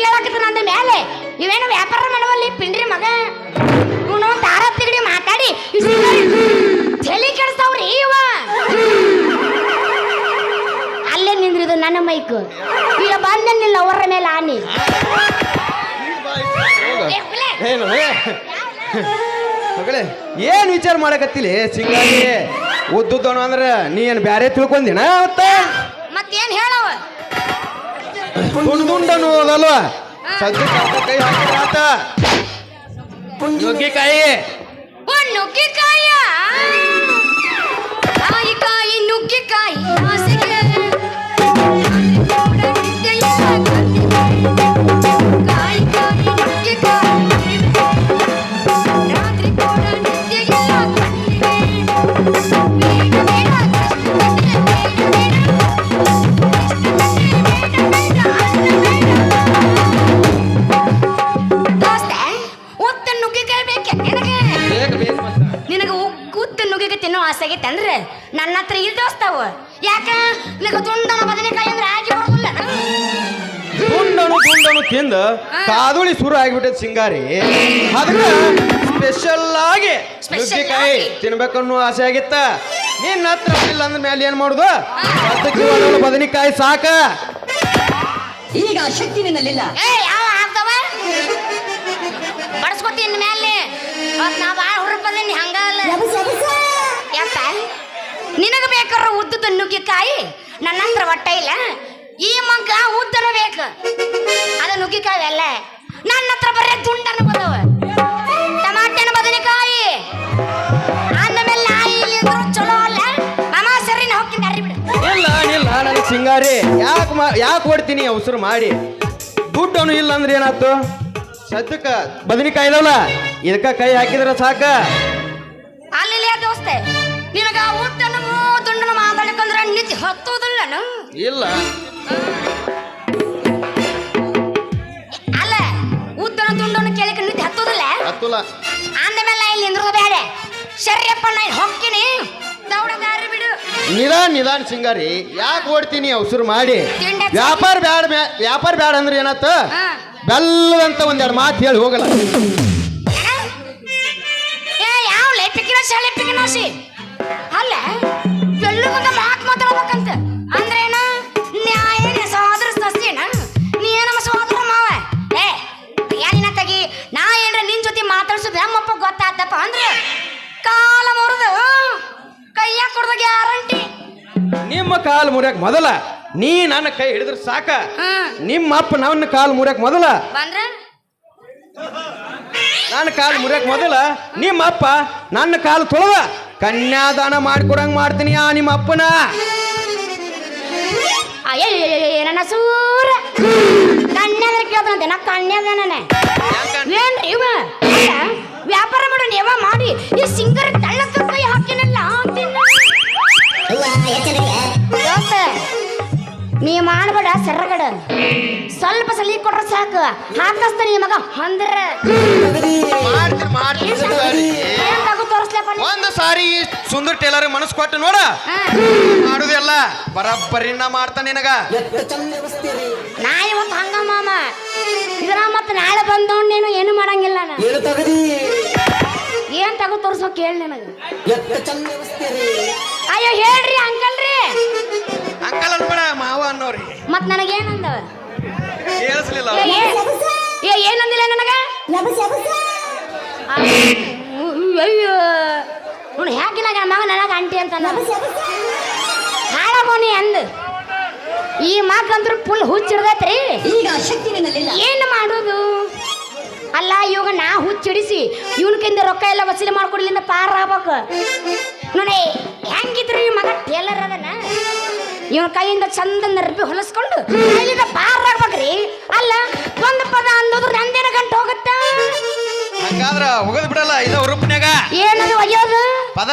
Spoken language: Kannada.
ಕೇಳಾಕತ್ತ ನಂದ ಮೇಲೆ ಇವೇನು ವ್ಯಾಪಾರ ಮಾಡವಲ್ಲಿ ಪಿಂಡ್ರಿ ಮಗ? ಇವನು ತಾರ ತಿಗಡಿ ಮಾತಾಡಿ ಚಳಿ ಕೆಡಿಸ್ತಾವ್ರಿ ಇವ. ಅಲ್ಲೇ ನಿಂದ್ರಿದು ನನ್ನ ಮೈಕ್. ಈಗ ಬಂದನಿಲ್ಲ ಅವರ ಮೇಲೆ ಆನಿ. ಏನು ಮಗಳೇ. ಏನ್ ವಿಚಾರ ಮಾಡಕತ್ತಿಲಿ ಸಿಂಗಾರಿ? ಉದ್ದುದ್ದವನು ಅಂದ್ರೆ ನೀ ಏನು ಬ್ಯಾರೆ ತಿಳ್ಕೊಂದಿನ ಮತ್ತೆ ಮತ್ತೇನ್ ಹೇಳವ? ಅನ್ನೋದಲ್ವಾ ಸದ್ಯಕ್ಕೆ ಅಂತ ಕೈ ಹಾಕಿದ್ರ ಆತ. ನುಗ್ಗಿಕಾಯಿ. ಓ ನುಗ್ಗಿಕಾಯ ಕಾಯಿ ನುಗ್ಗಿಕಾಯಿ. ಅಂದ್ರೆ ನನ್ನ ಹತ್ರ ಇಲ್ಲಿ ದೋಸ್ತಾವ ಯಾಕ? ನಿಗ ತುಂಡನ ಬದನೆಕಾಯಿ ಅಂದ್ರೆ ಆಗಿ ಬರೋದಿಲ್ಲ. ತುಂಡನು ತುಂಡನು ತಿಂದ ಕಾದುಳಿ ಶುರು ಆಗಿಬಿಟ್ಟೈತೆ ಸಿಂಗಾರಿ. ಅದಕ್ಕೆ ಸ್ಪೆಷಲ್ ಆಗಿ Special ನುಗ್ಗಿಕಾಯಿ ಆಗಿ? ತಿನ್ಬೇಕನ್ನೋ ಆಸೆ ಆಗಿತ್ತ. ನಿನ್ನ ಹತ್ರ ಇಲ್ಲ ಅಂದ ಮೇಲೆ ಏನ್ ಮಾಡುದು? ಅದಕ್ಕೆ ಒಂದೊಂದು ಬದನೆಕಾಯಿ ಸಾಕ. ಈಗ ಶಕ್ತಿ ನಿನ್ನಲ್ಲಿಲ್ಲ. ಏ ಯಾವ ಆಗ್ತವ? ಬಡಿಸ್ಕೊತೀನಿ ಮೇಲೆ ಮತ್ ನಾ ಭಾಳ ಹಂಗಲ್ಲ ಯಾಕ ನಿನಗೆ ಬೇಕಾದ್ರೆ ಉದ್ದದ ನುಗ್ಗಿಕಾಯಿ? ನನ್ನ ಹತ್ರ ಒಟ್ಟ ಇಲ್ಲ. ಈ ಮಗ್ಗ ಉದ್ದನ ಬೇಕು. ಅದ ನುಗ್ಗಿಕಾಯಿ ಅಲ್ಲ. ನನ್ನ ಹತ್ರ ಬರೀ ತುಂಡನ ಬದವ. ಟಮಾಟೆನ ಬದನೆಕಾಯಿ. ಅಂದಮೇಲೆ ಮೇಲೆ ನಾಯಿ ಚಲೋ ಅಲ್ಲ? ಮಾಮ ಸರಿ ನಾ ಹೋಗ್ತೀನಿ ಅರಿ ಬಿಡು. ಇಲ್ಲ ಇಲ್ಲ ನನಗೆ ಸಿಂಗಾರಿ. ಯಾಕೆ ಯಾಕೆ ಹೊಡ್ತೀನಿ ಅವಸರ ಮಾಡಿ? ದುಡ್ಡನು ಇಲ್ಲ ಅಂದ್ರೆ ಏನಾಯ್ತು? ಸದ್ಯಕ್ಕ ಬದನೆಕಾಯಿ ಇದಾವಲ್ಲ? ಇದಕ್ಕ ಕೈ ಹಾಕಿದ್ರೆ ಸಾಕ. ಅಲ್ಲಿ ದೋಸ್ತೆ ನಿನಗ ಹತ್ತೋದಿಲ್ಲನು ಇಲ್ಲ. ಅಲ್ಲ ಉದ್ದನ ತುಂಡನ ಕೇಳಿಕ ನಿತ್ಯ ಹತ್ತೋದಿಲ್ಲ? ಅಂದ ಅಂದಮೇಲೆ ಇಲ್ಲಿ ನಿಂದ್ರದ ಬೇಡ ಸರಿಯಪ್ಪ ನಾ ಇಲ್ಲಿ ಹೋಗ್ತೀನಿ ದೌಡ ದಾರಿ ಬಿಡು. ನಿಧಾನ ನಿಧಾನ ಸಿಂಗಾರಿ. ಯಾಕೆ ಓಡ್ತೀನಿ ಅವಸರು ಮಾಡಿ? ವ್ಯಾಪಾರ ಬ್ಯಾಡ ಬ್ಯಾ- ವ್ಯಾಪಾರ ಬೇಡ ಅಂದ್ರೆ ಏನಾತ. ಬೆಲ್ಲದಂತ ಒಂದೆರಡು ಮಾತು ಹೇಳಿ ಹೋಗಲ್ಲ. ಏ ಯಾವ ಶಾಲೆ ಸೆಳೆಪ್ಪಿಕಿನೋಸಿ ಅಲ್ಲ ಜೊತೆ ಗೊತ್ತಾದಪ್ಪ ಅಂದ್ರೆ ಕಾಲ ಮುರಿದು ಕೈಯ ಕೊಡ್ದ ಗ್ಯಾರಂಟಿ ನಿಮ್ಮ ಕಾಲು ಮುರಿಯಕ್ ಮೊದಲ ನೀ ನನ್ನ ಕೈ ಹಿಡಿದ್ರೆ ಸಾಕ ನಿಮ್ಮ ಅಪ್ಪ ನನ್ನ ಕಾಲು ಮುರಿಯಕ್ ಮೊದಲ ಬಂದ್ರ ನನ್ನ ಕಾಲು ಮುರಿಯಕ್ ಮೊದಲ ನಿಮ್ಮ ಅಪ್ಪ ನನ್ನ ಕಾಲು ತೊಳೆದ ಕನ್ಯಾದಾನ ಮಾಡ್ಕೊಡಂಗ್ ಮಾಡ್ತೀನಿ ಆ ನಿಮ್ಮ ಅಪ್ಪನ ಅಯ್ಯ ನನ್ನ ಸೂರ ಕನ್ಯಾದ್ರ ಕೇಳ್ತಾನಂತೆ ನಾ ಕನ್ಯಾದಾನೇ ಏನ್ರಿ ಇವ. ವ್ಯಾಪಾರ ಮಾಡೋ ನೀವ ಮಾಡಿ. ಈ ಸಿಂಗರ್ ತಳ್ಳಕ್ಕ ಕೈ ಹಾಕಿನಲ್ಲ ನೀ ಮಾಡಬೇಡ ಸರ್ರಗಡ. ಸ್ವಲ್ಪ ಸಲಿ ಕೊಟ್ರೆ ಸಾಕು. ಹಾಕಸ್ತ ನೀ ಮಗ ಸುಂದರ್ ಟೇಲರ್ ಮನಸ್ಸು ಕೊಟ್ಟು ನೋಡ. ಮಾಡುದಿಲ್ಲ ಬರಬ್ಬರಿನ ಮಾಡ್ತಾನೆ ನಿನಗ. ನಾ ಇವತ್ತು ಹಂಗ ಮಾಮ ಇದ್ರ ಮತ್ತೆ ನಾಳೆ ಬಂದವ್ ನೀನು ಏನು ಮಾಡಂಗಿಲ್ಲ ಏನ್ ತಗೋ ತೋರ್ಸೋ ಕೇಳಿ ನಿನಗ. ಎತ್ತ ಚಂದ ವ್ಯವಸ್ಥೆ ಅಯ್ಯೋ ಹೇಳ್ರಿ ಅಂಕಲ್ ರೀ. ಅಂಕಲ್ ಅನ್ಬೇಡ ಮಾವ ಅನ್ನೋರಿ. ಮತ್ ನನಗೇನಂದವ? ಕೇಳಿಸ್ಲಿಲ್ಲ ಏ ಏನಂದಿಲ್ಲ ನನಗ ಆ, ಅಯ್ಯೋ ನೋಡಿ ಹ್ಯಾಕಿನಾಗ ಅಂಟಿ ಅಂತ ಹಾಳಮೋನಿ ಅಂದ. ಈ ಮಾತಂದ್ರೆ ಫುಲ್ ಹುಚ್ಚಿಡ್ದೈತ್ರಿ. ಈಗ ಶಕ್ತಿ ಏನು ಮಾಡೋದು? ಅಲ್ಲ ಇವಾಗ ನಾ ಹುಚ್ಚಿಡಿಸಿ ಇವನಕಿಂದ ರೊಕ್ಕ ಎಲ್ಲ ವಸೂಲಿ ಮಾಡ್ಕೊಡ್ಲಿಂದ ಪಾರ ಆಗ್ಬೇಕು. ನೋಡಿ ಹೆಂಗಿದ್ರು ಈ ಮಗ? ಟೇಲರ್ ಅದನ? ಇವನ ಕೈಯಿಂದ ಚಂದ ನರ್ಬಿ ಹೊಲಸ್ಕೊಂಡು ಇಲ್ಲಿಂದ ಪಾರ ಆಗ್ಬೇಕ್ರಿ. ಅಲ್ಲ ಒಂದು ಪದ ಅಂದೋದ್ರ ನಂದೇನ ಗಂಟು ಹೋಗುತ್ತ? ಹಂಗಾದ್ರ ಹೋಗದ್ ಬಿಡಲ್ಲ ಇದು ರೂಪನ್ಯಾಗ ಏನದು ಒಯ್ಯೋದು? ಪದ.